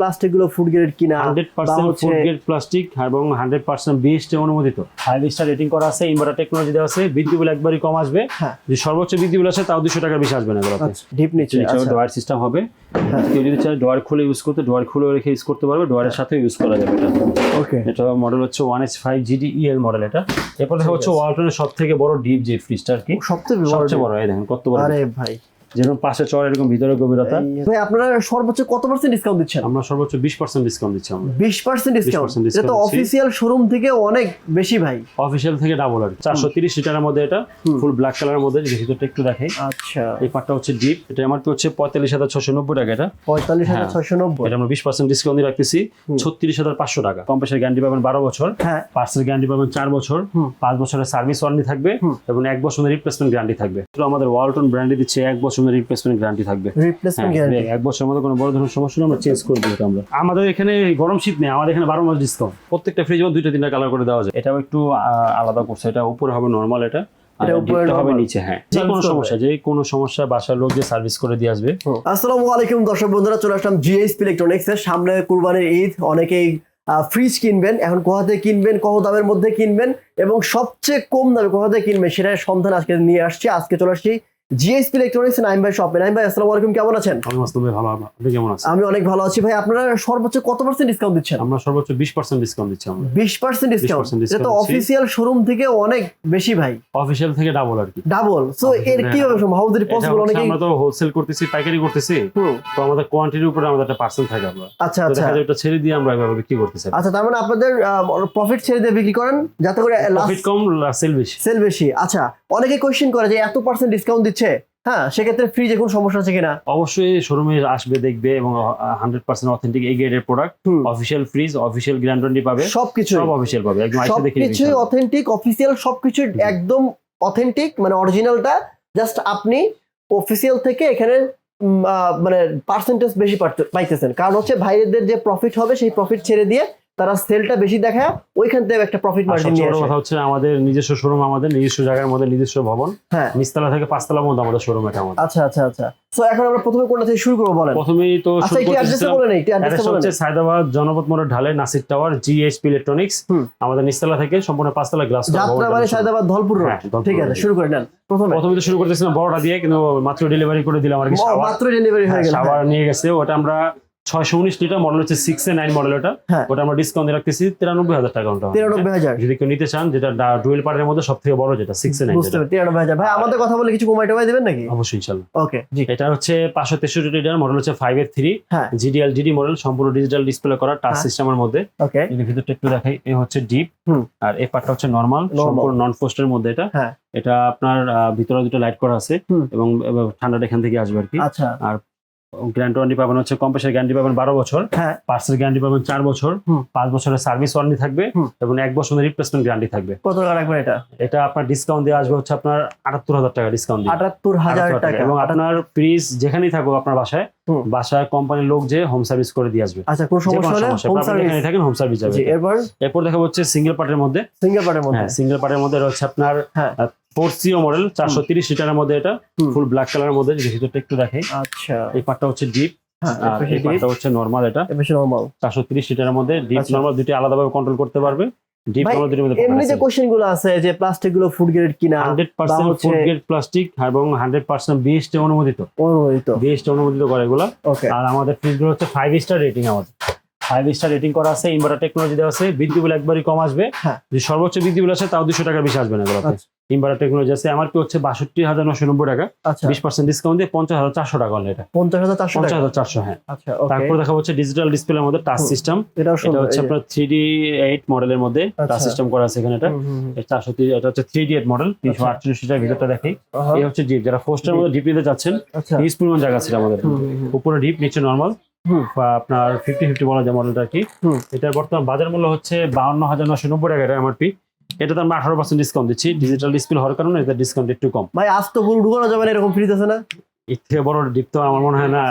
প্লাস্টিকগুলো food grade কিনা hundred বা percent হচ্ছে ফুড গ্রেড প্লাস্টিক এবং হান্ড্রেড পার্সেন্ট বিএসটি অনুমোদিত। ফাইভ স্টার রেটিং করা আছে ইনভার্টার টেকনোলজি দেওয়া আছে বিদ্যুৎ বিল একবারই কম আসবে। হ্যাঁ। যে সর্বোচ্চ বিদ্যুৎ বিল আছে তাও দুশো টাকা বেশি আসবে না এগুলোতে। ডিপ নিচে আচ্ছা। ডোয়ার সিস্টেম হবে। হ্যাঁ। কেউ যদি চায় ডোয়ার খুলে ইউজ করতে ডোয়ার খুলে রেখে ইউজ করতে পারবে ডোয়ারের সাথে ইউজ করা যাবে এটা। ওকে এটা মডেল হচ্ছে one S five GD EL model এটা। এরপর হচ্ছে ওয়ালটনের সব থেকে বড় ডিপ যে ফ্রিজটা আর কি। সবচেয়ে সবচেয়ে বড় এই দেখেন কত বড় আরে ভাই। যেরকম পাশে চড় এরকম ভিতরে গভীরতা। ভাই আপনারা সর্বোচ্চ কত পার্সেন্ট ডিসকাউন্ট দিচ্ছেন? আমরা সর্বোচ্চ বিশ পার্সেন্ট ডিসকাউন্ট দিচ্ছি আমরা। বিশ পার্সেন্ট ডিসকাউন্ট এটা তো শোরুম থেকে অনেক বেশি ভাই। অফিসিয়াল থেকে ডাবল আর চারশো তিরিশ লিটারের মধ্যে এটা ফুল ব্ল্যাক কালারের মধ্যে ভিতরটা একটু দেখাই। আচ্ছা। এই পার্টটা হচ্ছে ডিপ এটা আমার তো হচ্ছে পঁয়তাল্লিশ হাজার ছশো নব্বই টাকা এটা। পঁয়তাল্লিশ হাজার হ্যাঁ। ছয়শো নব্বই। এটা আমরা বিশ পার্সেন্ট ডিসকাউন্ট দিয়ে রাখতেছি। হুম। ছত্রিশ হাজার পাঁচশো টাকা। কম্পেসের গ্যারান্টি পাবেন বারো বছর। হ্যাঁ। পার্সেল গ্যারান্টি পাবেন চার বছর। পাঁচ বছরের সার্ভিস ওয়ারেন্টি থাকবে এবং এক বছরের রিপ্লেসমেন্ট গ্যারান্টি থাকবে। আমাদের ওয়ালটন ব্র্যান্ডে দিচ্ছে এক বছরের রিপ্লেসমেন্ট গ্যারান্টি থাকবে। রিপ্লেসমেন্ট হ্যাঁ, গ্যারান্টি এক বছরের মধ্যে কোনো বড় ধরনের সমস্যা হলে আমরা চেঞ্জ করে দিই আমরা। আমাদের এখানে গরম শীত নেই আমাদের এখানে বারো মাস ডিসকাউন্ট প্রত্যেকটা ফ্রিজ দুইটা তিনটা কালার করে দেওয়া যায়। এটাও একটু আলাদা করছে এটা উপরে হবে নর্মাল এটা হবে নিচে হ্যাঁ। যে কোনো সমস্যা যে কোনো সমস্যা বাসার লোক যে সার্ভিস করে দিয়ে আসবে। আসসালামু আলাইকুম দর্শক বন্ধুরা চলে আসলাম জিএসপি ইলেকট্রনিক্স এর। সামনে কুরবানির ঈদ অনেকেই ফ্রিজ কিনবেন এখন কোথা থেকে কিনবেন কত দামের মধ্যে কিনবেন এবং সবচেয়ে কম দামে কোথা থেকে কিনবেন সেটার সন্ধান আজকে নিয়ে আসছি। আজকে চলে আসছি জিএসপি ইলেকট্রনিক্স নাইম ভাই শপে নাইম ভাই আসসালামু আলাইকুম কেমন আছেন? আমি ভাই ভালো আপনি কেমন আছেন? আমি অনেক ভালো আছি ভাই। আপনারা সর্বোচ্চ কত পার্সেন্ট ডিসকাউন্ট দিচ্ছেন? আমরা সর্বোচ্চ বিশ পার্সেন্ট ডিসকাউন্ট দিচ্ছি আমরা। বিশ পার্সেন্ট ডিসকাউন্ট এটা তো শোরুম থেকে অনেক বেশি ভাই। থেকে ডাবল আর কি। ডাবল সো এর কীভাবে। সম্ভব? হাউ ইজ এটা পসিবল আমরা তো হোলসেল করতেছি পাইকারি করতেছি। তো আমাদের কোয়ান্টিটির উপরে আমাদের একটা পার্সেন্ট থাকে আমরা। আচ্ছা আচ্ছা। দেখা যায় ওটা ছেড়ে দিয়ে আমরা এভাবে বিক্রি করতেছি। আচ্ছা তার মানে আপনাদের প্রফিট ছেড়ে দিয়ে বিক্রি করেন যাতে করে প্রফিট কম সেল বেশি। সেল বেশি। আচ্ছা অনেকে কোয়েশ্চেন করে যে এত পার্সেন্ট ডিসকাউন্ট দিচ্ছে হ্যাঁ সেক্ষেত্রে ফ্রিজে কোনো সমস্যা আছে কিনা? অবশ্যই শোরুমে আসবে দেখবে এবং হান্ড্রেড পার্সেন্ট অথেন্টিক এই গ্রেডের product official fridge official guarantee পাবে। সবকিছু সব অফিসিয়াল পাবে একদম অথেন্টিক অফিসিয়াল সবকিছু একদম অথেন্টিক মানে অরিজিনালটা জাস্ট আপনি অফিসিয়াল থেকে এখানে মানে পার্সেন্টেজ বেশি পাইতেছেন। কারণ হচ্ছে ভাইদের যে প্রফিট হবে সেই প্রফিট ছেড়ে দিয়ে তারা সেলটা বেশি দেখায় ওইখান থেকে একটা প্রফিট মার্জিন নিয়ে আসে। কথা হচ্ছে আমাদের নিজস্ব শোরুম আমাদের নিজস্ব জায়গার মধ্যে নিজস্ব ভবন। হ্যাঁ। নিচতলা থেকে পাঁচতলার মধ্যে আমাদের শোরুম এটা আমাদের। আচ্ছা আচ্ছা আচ্ছা। তো এখন আমরা প্রথমে কোনটা থেকে শুরু করব বলেন? প্রথমেই তো আচ্ছা শুরু একটু অ্যাড্রেসে করতেছিলাম বলে নেই একটু অ্যাড্রেসে অ্যাড্রেস বলে হচ্ছে সায়দাবাদ জনপথ মোড়ের ঢালে নাসির টাওয়ার জিএসপি ইলেকট্রনিক্স আমাদের নিচতলা থেকে সম্পূর্ণ পাঁচতলা গ্লাস যাত্রাবাড়ি সায়দাবাদ ধলপুর রোড হ্যাঁ, ঠিক আছে শুরু করে নেন। প্রথমে। প্রথমে তো শুরু করতেছিলাম বড়টা দিয়ে কিন্তু মাত্র ডেলিভারি করে দিলাম আর কি মাত্র ডেলিভারি হয়ে গেল। শাওয়ার নিয়ে গেছে ওটা আমরা ছয়শো উনিশ লিটার মডেল হচ্ছে সিক্স এ নাইন মডেল ওটা। ওটা আমরা ডিসকাউন্ট রাখতেছি তিরানব্বই হাজার টাকা ওটা তিরানব্বই হাজার। যদি কেউ নিতে চান যেটা ডুয়েল পার্টের মধ্যে সব থেকে বড় যেটা সিক্স এ নাইন তিরানব্বই হাজার। ভাই আমাদের কথা বলে কিছু কমাই টমাই দেবেন নাকি? অবশ্যই ইনশাল্লাহ ওকে জি। এটা হচ্ছে পাঁচশো তেষট্টি লিটার মডেল হচ্ছে five R three GDL GD model সম্পূর্ণ ডিজিটাল ডিসপ্লে করা টাচ হ্যাঁ। সিস্টেমের মধ্যে। ওকে এর ভিতরটা একটু দেখাই এ হচ্ছে ডিপ হুম। আর এই পার্টটা হচ্ছে নর্মাল। সম্পূর্ণ নন পোস্টের মধ্যে এটা। হ্যাঁ। এটা আপনার ভিতরে দুটো লাইট করা আছে এবং ঠান্ডাটা এখান থেকে আসবে আর কি। আচ্ছা। গ্যারান্টি ওয়ারেন্টি পাবেন হচ্ছে কম্পেসার গ্যারান্টি পাবেন বারো বছর হ্যাঁ। পার্সেল গ্যারান্টি পাবেন চার বছর পাঁচ বছরের সার্ভিস ওয়ারেন্টি থাকবে এবং এক বছরের রিপ্লেসমেন্ট গ্যারান্টি থাকবে। কত টাকা রাখবেন এটা? এটা আপনার ডিসকাউন্ট দিয়ে আসবে হচ্ছে আপনার আটাত্তর হাজার টাকা ডিসকাউন্ট দিয়ে। আটাত্তর হাজার টাকা। এবং আপনার ফ্রিজ যেখানেই থাকুক আপনার বাসায় বাসায় কোম্পানির লোক যে হোম সার্ভিস করে দিয়ে আসবে। আচ্ছা কোনো সমস্যা হলে হোম সার্ভিস থাকেন হোম সার্ভিস যাবে। এরপর? এরপর দেখা হচ্ছে সিঙ্গেল পার্টের মধ্যে। সিঙ্গেল পার্টের মধ্যে। হ্যাঁ সিঙ্গেল পার্টের মধ্যে হচ্ছে আপনার হ্যাঁ। ফোর সিও মডেল চারশো তিরিশ লিটারের মধ্যে এটা ফুল ব্ল্যাক কালারের মধ্যে ভিতরটা একটু দেখাই আচ্ছা। এই পার্টটা হচ্ছে ডিপ হ্যাঁ আর এই পার্টটা হচ্ছে নর্মাল এটা। নরমাল চারশো তিরিশ লিটারের মধ্যে ডিপ। নর্মাল দুটি আলাদাভাবে কন্ট্রোল করতে পারবে। ডিপ ভাই, নর্মাল দুটির মধ্যে এমনি যে কোশ্চেনগুলো আছে যে প্লাস্টিকগুলো ফুড গ্রেড কিনা হান্ড্রেড পার্সেন্ট হচ্ছে- ফুড গ্রেড প্লাস্টিক এবং হান্ড্রেড পার্সেন্ট বিএসটি অনুমোদিত। অনুমোদিত। বিএসটি অনুমোদিত করে এগুলো। আর আমাদের ফ্রিজগুলো হচ্ছে ফাইভ স্টার রেটিং আমাদের। ফাইভ স্টার রেটিং করা আছে ইনভার্টার টেকনোলজি দেওয়া আছে বিদ্যুৎ বিল একবারই কম আসবে। হ্যাঁ। যে সর্বোচ্চ বিদ্যুৎ বিল আছে তাও দুশো টাকা বেশি আসবে না এগুলোতে। আচ্ছা। ইনভার্টার টেকনোলজি আছে। আমার কি হচ্ছে বাষট্টি হাজার নশো নব্বই টাকা। আচ্ছা। বিশ পার্সেন্ট ডিসকাউন্ট দিয়ে পঞ্চাশ হাজার চারশো টাকা হলো এটা। পঞ্চাশ হাজার চারশো পঞ্চাশ হাজার চারশো হ্যাঁ। আচ্ছা তারপর দেখা হচ্ছে ডিজিটাল ডিসপ্লের মধ্যে টাচ সিস্টেম এটা হচ্ছে আপনার থ্রি ডি এইট মডেলের মধ্যে টাচ আচ্ছা। সিস্টেম করা আছে এখানে এটা। চারশো এটা হচ্ছে থ্রি ডি এইট মডেল তিনশো। আটচল্লিশ লিটার ভিতরটা দেখি এই হচ্ছে ডিপ যারা ফোস্টের মধ্যে ডিপ নিতে চাচ্ছেন হিউজ পরিমাণ জায়গা ছিল আমাদের। উপরে ডিপ নিচে নর্মাল। আপনার ফিফটি ফিফটি বলা যায় মডেলটা কি। এটার বর্তমান বাজার মূল্য হচ্ছে বাউন্ন হাজার নশো নব্বই টাকা এটা এমআরপি এটাতে আমরা আঠারো পার্সেন্ট ডিসকাউন্ট দিচ্ছি। ডিজিটাল ডিসপ্লে হওয়ার কারণে এটা ডিসকাউন্ট একটু কম। ভাই, আজ তো ভুল ঢুকানো যাবে না, এরকম ফ্রিজ আছে না? এর থেকে বড় ডিপ তো আমার মনে হয় না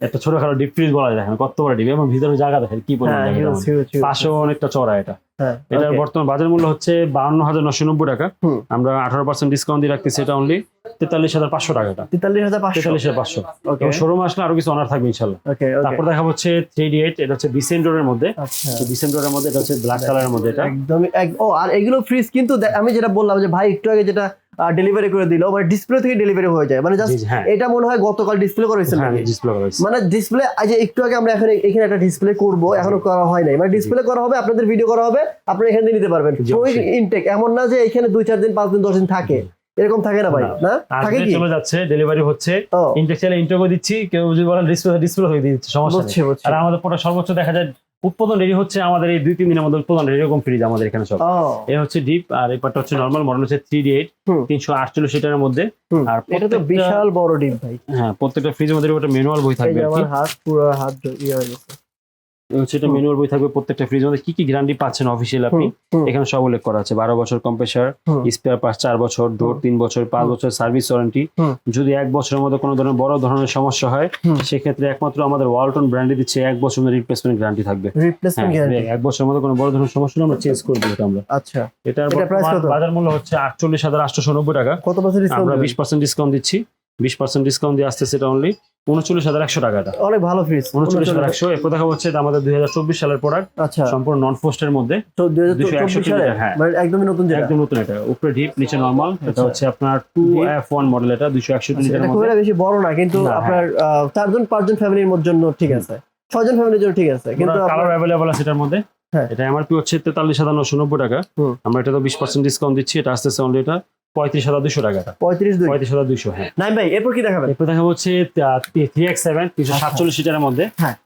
একটা ছোটখাটো ডিপ ফ্রিজ বলা যায় কত বড় ডিপ এবং ভিতরে জায়গা দেখেন কি পরিমাণ হ্যাঁ. পাশেও অনেকটা চড়া এটা। হ্যাঁ এটার বর্তমান বাজার মূল্য হচ্ছে বাউন্ন হাজার নশো নব্বই টাকা। আমরা আঠারো পার্সেন্ট ডিসকাউন্ট দিয়ে রাখতেছি এটা অনলি তেতাল্লিশ হাজার পাঁচশো টাকাটা। তেতাল্লিশ হাজার পাঁচশো। তেতাল্লিশ হাজার পাঁচশো। শোরুম আসলে আরও কিছু অনার থাকবে ইনশাল্লাহ তারপর দেখা হচ্ছে থ্রি ডি এইট এটা হচ্ছে বিসেন্ডোরের মধ্যে। আচ্ছা। বিসেন্ডোরের মধ্যে এটা হচ্ছে ব্ল্যাক কালারের মধ্যে এটা। একদমই এক- ও আর এগুলো ফ্রিজ কিন্তু আমি যেটা বললাম যে ভাই একটু আগে যেটা ডেলিভারি করে দিল মানে ডিসপ্লে থেকে ডেলিভারি হয়ে যায়। মানে জাস্ট হ্যাঁ। এটা মনে হয় গতকাল ডিসপ্লে হ্যাঁ ডিসপ্লে করা হয়েছে। মানে ডিসপ্লে আজ একটু আগে আমরা এখানে এখানে একটা ডিসপ্লে করব এখনও করা হয় নাই। মানে ডিসপ্লে করা হবে আপনাদের ভিডিও করা হবে আপনারা এখান থেকে নিতে পারবেন। ইনটেক এমন না যে এখানে দুই চার দিন পাঁচ দিন দশ দিন থাকে। এরকম থাকে না ভাই না। থাকে কি? চলে যাচ্ছে ডেলিভারি হচ্ছে। ইনটেক চাইলে ইন্টারভিউ দিচ্ছি কেউ যদি বলেন ডিসপ্লে ডিসপ্লে হয়ে দিচ্ছে সমস্যা আর আমাদের পুরো সর্বোচ্চ দেখা যায় উৎপাদন রেডি হচ্ছে আমাদের এই দুই তিন দিনের মধ্যে উৎপাদন রেডি এরকম ফ্রিজ আমাদের এখানে সব। এ হচ্ছে ডিপ আর এই পার্টটা হচ্ছে নরমাল মডেল হচ্ছে থ্রি ডি এইট। তিনশো আটচল্লিশ লিটারের মধ্যে। আর এটা তো বিশাল বড় ডিপ ভাই। হ্যাঁ প্রত্যেকটা ফ্রিজের মধ্যে একটা ম্যানুয়াল বই থাকবে আমার হাত পুরো হাত ইয়ে হয়ে গেছে। হচ্ছে ম্যানুয়াল বই থাকবে প্রত্যেকটা ফ্রিজ মধ্যে কি কি গ্যারান্টি পাচ্ছেন অফিসিয়াল আপনি? এখানে সব উল্লেখ করা আছে। বারো বছর কম্প্রেসার স্পেয়ার পাস চার বছর ডোর তিন বছর পাঁচ বছর সার্ভিস ওয়ারেন্টি যদি এক বছরের মধ্যে কোনো ধরনের বড় ধরনের সমস্যা হয় সেক্ষেত্রে একমাত্র আমাদের ওয়ালটন ব্র্যান্ডে দিচ্ছে। এক বছরের রিপ্লেসমেন্ট গ্যারান্টি থাকবে। হ্যাঁ, এক বছরের মধ্যে কোনো বড় ধরনের সমস্যা হলে আমরা চেঞ্জ করে এটা আমরা। আচ্ছা। এটার? বাজার মূল্য হচ্ছে আটচল্লিশ হাজার আটশো নব্বই টাকা। কত পার্সেন্ট আমরা বিশ পার্সেন্ট ডিসকাউন্ট দিচ্ছি। বিশ পার্সেন্ট ডিসকাউন্ট দিয়ে আসতেছে এটা অনলি উনচল্লিশ হাজার একশো টাকাটা। অনেক ভালো ফ্রিজ উনচল্লিশ হাজার একশো। এরপর দেখা হচ্ছে আমাদের দুই হাজার চব্বিশ সালের প্রোডাক্ট আচ্ছা। সম্পূর্ণ নন ফোস্টের মধ্যে। তো দুই হাজার 261 চব্বিশ সালে হ্যাঁ। মানে একদমই নতুন একদম নতুন এটা। উপরে ডিপ নিচে নর্মাল এটা আচ্ছা। হচ্ছে আপনার টু এফ ওয়ান মডেল এটা দুশো একষট্টি আচ্ছা, লিটারের খুব মধ্যে। বেশি বড় না কিন্তু হ্যাঁ। আপনার চারজন পাঁচজন ফ্যামিলির জন্য ঠিক আছে। ছয়জন ফ্যামিলির জন্য ঠিক আছে কিন্তু কালার অ্যাভেলেবল আছে এটার মধ্যে। হ্যাঁ। এটা এমআরপি হচ্ছে তেতাল্লিশ হাজার নশো নব্বই টাকা। আমরা এটা তো বিশ পার্সেন্ট ডিসকাউন্ট দিচ্ছি এটা আসতেছে অনলি এটা। পঁয়ত্রিশ হাজার দুশো টাকাটা। পঁয়ত্রিশ পঁয়ত্রিশ হাজার দুশো হ্যাঁ। নাই ভাই এরপর কি দেখাবেন? এরপর দেখা হচ্ছে থ্রি এক্স সেভেন তিনশো সাতচল্লিশ লিটারের মধ্যে। হ্যাঁ।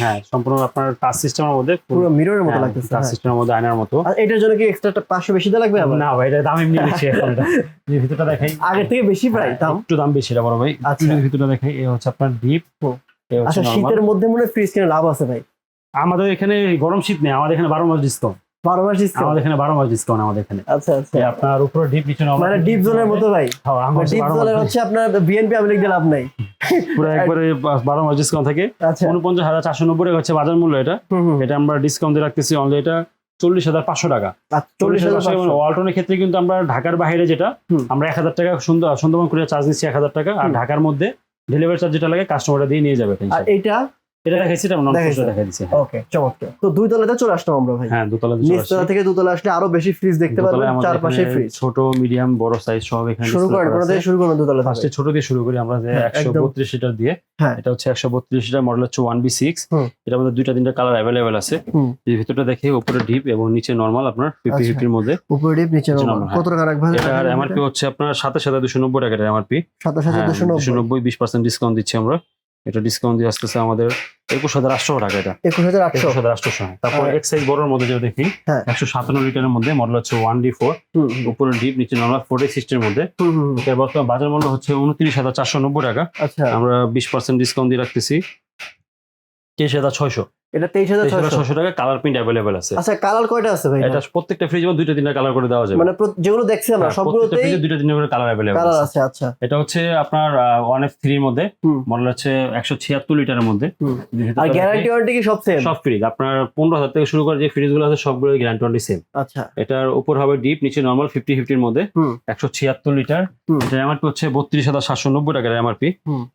হ্যাঁ সম্পূর্ণ আপনার টাচ সিস্টেমের মধ্যে। পুরো মিররের মতো হ্যাঁ, লাগতেছে টাচ হ্যাঁ। সিস্টেমের মধ্যে আয়নার মতো। আর এটার জন্য কি এক্সট্রা পাঁচশো বেশি দেওয়া লাগবে না ভাই এটা দাম এমনি বেশি এখন। ভিতরটা দেখাই। আগের থেকে বেশি প্রায় হ্যাঁ, দাম। একটু দাম বেশি বড় ভাই। আচ্ছা। আচ্ছা ভিতরটা দেখাই এই হচ্ছে আপনার ডিপ আচ্ছা শীতের মধ্যে মনে ফ্রিজ কিনে লাভ আছে ভাই। আমাদের এখানে গরম শীত নেই আমাদের এখানে বারো মাস ডিসকাউন্ট বারো মাস ডিসকাউন্ট আমাদের এখানে বারো মাস ডিসকাউন্ট আমাদের এখানে। আচ্ছা আচ্ছা। আপনার উপরে ডিপ নিচে মানে ডিপ জোনের মতো ভাই। হ্যাঁ, আমার হচ্ছে ডিপ জোনের হচ্ছে আপনার বিএনপি আমি লিখতে লাভ নাই। পুরো একবারে বারো মাস ডিসকাউন্ট থাকে। আচ্ছা। উনপঞ্চাশ হাজার চারশো নব্বই হচ্ছে বাজার মূল্য এটা। এটা আমরা ডিসকাউন্ট দিয়ে রাখতেছি অনলি এটা চল্লিশ হাজার পাঁচশো টাকা। আচ্ছা, চল্লিশ হাজার। ওয়ালটনের ক্ষেত্রে কিন্তু আমরা ঢাকার বাইরে যেটা আমরা এক হাজার টাকা সুন্দর সুন্দরবন করে চার্জ নিচ্ছি এক হাজার টাকা। আর ঢাকার মধ্যে ডেলিভারি চার্জ যেটা লাগে কাস্টমারটা দিয়ে নিয়ে যাবে আর টেনশন। এটা দেখাইছি। এটা নন দেখাইছে। ওকে চমৎকার। তো দুই তলাতে চলে আসলাম আমরা ভাই। হ্যাঁ দোতলা। নিচতলা থেকে দুতলা আসলে আরও বেশি ফ্রিজ দেখতে আমাদের চারপাশে ফ্রিজ ছোট মিডিয়াম বড় সাইজ সব এখানে শুরু করেন করা থেকে শুরু করুন দুতলা ফার্স্টে ছোট দিয়ে শুরু করি আমরা যে হ্যাঁ, একশো একদম। বত্রিশ লিটার দিয়ে হ্যাঁ। এটা হচ্ছে একশো বত্রিশ লিটার মডেল হচ্ছে ওয়ান বি সিক্স হুম। এটার মধ্যে দুইটা তিনটা কালার অ্যাভেলেবেল আছে। যদি ভিতরটা দেখে উপরে ডিপ এবং নিচে নর্মাল আপনার ফিফটি আচ্ছা। ফিফটির মধ্যে। উপরে ডিপ নিচে normal, কত টাকা রাখবেন? এটার এমআরপি হচ্ছে আপনার সাতাশ হাজার দুশো নব্বই টাকার এমআরপি সাতাশ হাজার হ্যাঁ দুশো দুশো নব্বই নব্বই বিশ পার্সেন্ট ডিসকাউন্ট দিচ্ছি আমরা। এটা ডিসকাউন্ট দিয়ে আসতেছে আমাদের একুশ হাজার আটশো টাকা এটা। একুশ হাজার আটশো? হাজার আটশো তারপর এক এক্স সাইজ বড়োর মধ্যে যদি দেখি হ্যাঁ। একশো সাতান্ন লিটারের মধ্যে মডেল হচ্ছে ওয়ান ডি ফোর। উপরে ডিপ নিচে নর্মাল ফোর্টি সিক্সটির মধ্যে। এটার বর্তমান বাজার মূল্য হচ্ছে উনত্রিশ হাজার চারশো নব্বই টাকা। আচ্ছা। আমরা বিশ পার্সেন্ট ডিসকাউন্ট দিয়ে রাখতেছি। তেইশ হাজার ছয়শো। এটা তেইশ হাজার ছয়শো। টাকা কালার প্রিন্ট অ্যাভেলেবেল আছে। আচ্ছা কালার কয়টা আছে ভাই? এটা প্রত্যেকটা ফ্রিজ দুইটা তিনটা কালার করে দেওয়া যাবে। মানে যেগুলো দেখছি আমরা প্রত্যেকটা সবগুলোতেই ফ্রিজে দুইটা তিনটা করে কালার অ্যাভেলেবেল কালার আছে। আচ্ছা। এটা হচ্ছে আপনার ওয়ান এফ থ্রির মধ্যে। মডেল হচ্ছে একশো ছিয়াত্তর লিটারের মধ্যে। আর গ্যারান্টি ওয়ারেন্টি কি সব সেম সব ফ্রিজ আপনার পনেরো হাজার থেকে শুরু করে যে ফ্রিজগুলো আছে সবগুলো গ্যারান্টি ওয়ারেন্টি সেম আচ্ছা। এটার উপর হবে ডিপ নিচে নর্মাল ফিফটি ফিফটির মধ্যে। একশো ছিয়াত্তর লিটার। এটা এমআরপি হচ্ছে বত্রিশ হাজার সাতশো নব্বই টাকার এমআরপি।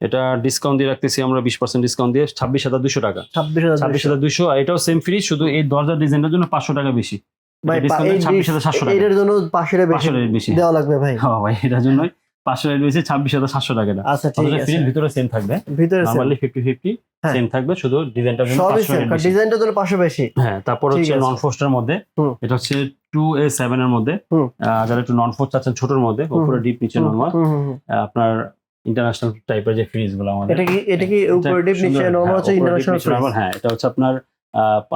এটা ডিসকাউন্ট দিয়ে রাখতেছি আমরা বিশ পার্সেন্ট ডিসকাউন্ট দিয়ে ছাব্বিশ হাজার দুশো টাকা। ছাব্বিশ হাজার দুশো আর এটাও সেম ফ্রিজ শুধু এই দরজার ডিজাইনের জন্য পাঁচশো টাকা বেশি। ভাই এটা discount এই দিয়ে 26,700 টাকা। এটার জন্য পাঁচশো বেশি পাঁচশো টাকা বেশি। দেওয়া লাগবে ভাই। হ্যাঁ ভাই এটার জন্যই পাঁচশো টাকা বেশি ছাব্বিশ হাজার সাতশো টাকা আচ্ছা ঠিক আছে। ভিতরে সেম থাকবে। ভিতরে। Fifty fifty. সেম থাকবে শুধু ডিজাইনটা পাঁচশো বেশি। হ্যাঁ তারপর হচ্ছে। নন ফোস্টের মধ্যে এটা হচ্ছে টু এ সেভেন এর মধ্যে যারা একটু নন ফোস্ট চাচ্ছেন ছোটর মধ্যে উপরে ডিপ নিচে নর্মাল। আপনার ইন্টারন্যাশনাল টাইপের যে ফ্রিজগুলো আমাদের এটা কি এটা কি উপরে ডিপ নিচে নরমাল হ্যাঁ, deep, ইন্টারন্যাশনাল normal, হ্যাঁ এটা হচ্ছে আপনার